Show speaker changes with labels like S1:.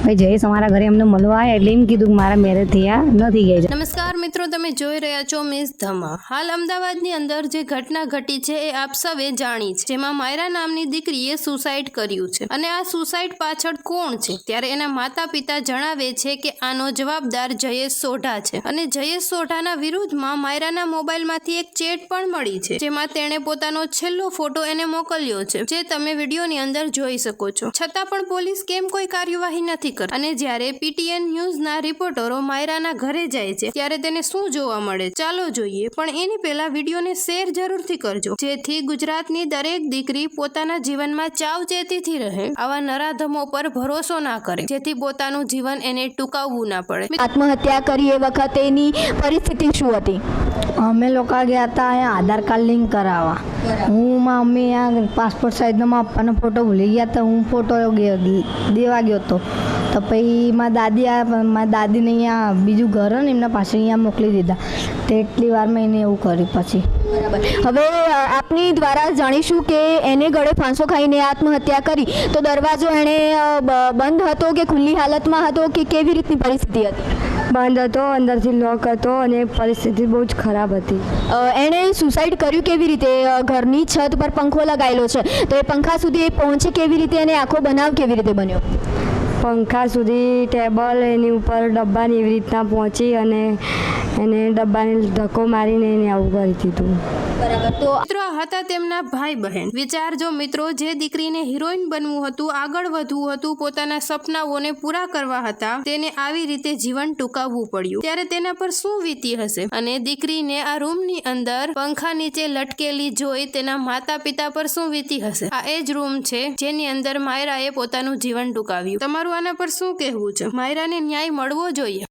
S1: પછી જયેશ અમારા ઘરે અમને મળવા આવ્યા એટલે એમ કીધું મારા મેરેજ થયા નથી ગયા.
S2: નમસ્કાર મિત્રો, તમે જોઈ રહ્યા છો મિસ ધમા હાલ અમદાવાદની અંદર જે ઘટના ઘટી છે એ આપ સૌએ જાણી છે. જેમાં માયરા નામની દીકરીએ સુસાઇડ કર્યું છે. અને આ સુસાઇડ પાછળ કોણ છે? ત્યારે એના માતા પિતા જણાવે છે કે આનો જવાબદાર જયેશ સોઢા છે. અને જયેશ સોઢાના વિરુદ્ધમાં માયરાના મોબાઈલમાંથી એક ચેટ પણ મળી છે. જેમાં તેણે પોતાનો છેલ્લો ફોટો એને મોકલ્યો છે. જે તમે વિડીયોની અંદર જોઈ શકો છો. છતાં પણ પોલીસ કેમ કોઈ કાર્યવાહી નથી કરતી અને જ્યારે પીટીએન ન્યૂઝના રિપોર્ટરો માયરાના ઘરે જાય છે ત્યારે તેને શું જોવા મળે? ચાલો જોઈએ. પણ એની પહેલા વિડીયોને શેર જરૂરથી કરજો જેથી ગુજરાતની દરેક દીકરી પોતાના જીવનમાં ચાવચેતીથી રહે. આવા નરાધમો પર ભરોસો ના કરે જેથી પોતાનું જીવન એને ટૂંકાવવું ના પડે.
S3: આત્મહત્યા કરી એ વખતે એની પરિસ્થિતિ શું હતી?
S1: અમે લોકો ગયા હતા અહીંયા આધાર કાર્ડ લિંક કરાવવા. હું માં મમ્મી આ પાસપોર્ટ સાઇઝનો માં પપ્પાનો ફોટો ભૂલી ગયા હતા. હું ફોટો દેવા ગયો હતો. તો પછી મારા દાદી આ મારા દાદીને અહીંયા બીજું ઘર ને એમના પાસે અહીંયા મોકલી દીધા. તે એટલી વારમાં એને એવું કર્યું પછી.
S3: હવે આપની દ્વારા જાણીશું કે એને ગળે ફાંસો ખાઈને આત્મહત્યા કરી. તો દરવાજો એણે બંધ હતો કે ખુલ્લી હાલતમાં હતો કે કેવી રીતની પરિસ્થિતિ હતી?
S1: બંધ હતો અંદરથી લોક હતો અને પરિસ્થિતિ બહુ જ ખરાબ હતી.
S3: એણે સુસાઇડ કર્યું કેવી રીતે? ઘરની છત પર પંખો લગાવેલો છે. તો એ પંખા સુધી એ પહોંચે કેવી રીતે અને આખો બનાવ કેવી રીતે બન્યો?
S1: પંખા સુધી ટેબલ એની ઉપર ડબ્બાની એવી રીતના પહોંચી અને એને ડબ્બાને ધક્કો મારીને એને આવું કરી દીધું.
S2: મિત્રો હતા તેમના ભાઈ બહેન. વિચારજો મિત્રો, જે દીકરીને હિરોઈન બનવું હતું, આગળ વધવું હતું, પોતાના સપનાઓને પૂરા કરવા હતા, તેને આવી રીતે જીવન ટૂંકાવવું પડ્યું. ત્યારે તેના પર શું વીતી હશે? અને દીકરીને આ રૂમની અંદર પંખા નીચે લટકેલી જોઈ તેના માતા પિતા પર શું વીતી હશે? આ એ જ રૂમ છે, જેની અંદર માયરાએ પોતાનું જીવન ટૂંકાવ્યું. તમારું આના પર શું કહેવું છે? માયરાને ન્યાય મળવો જોઈએ.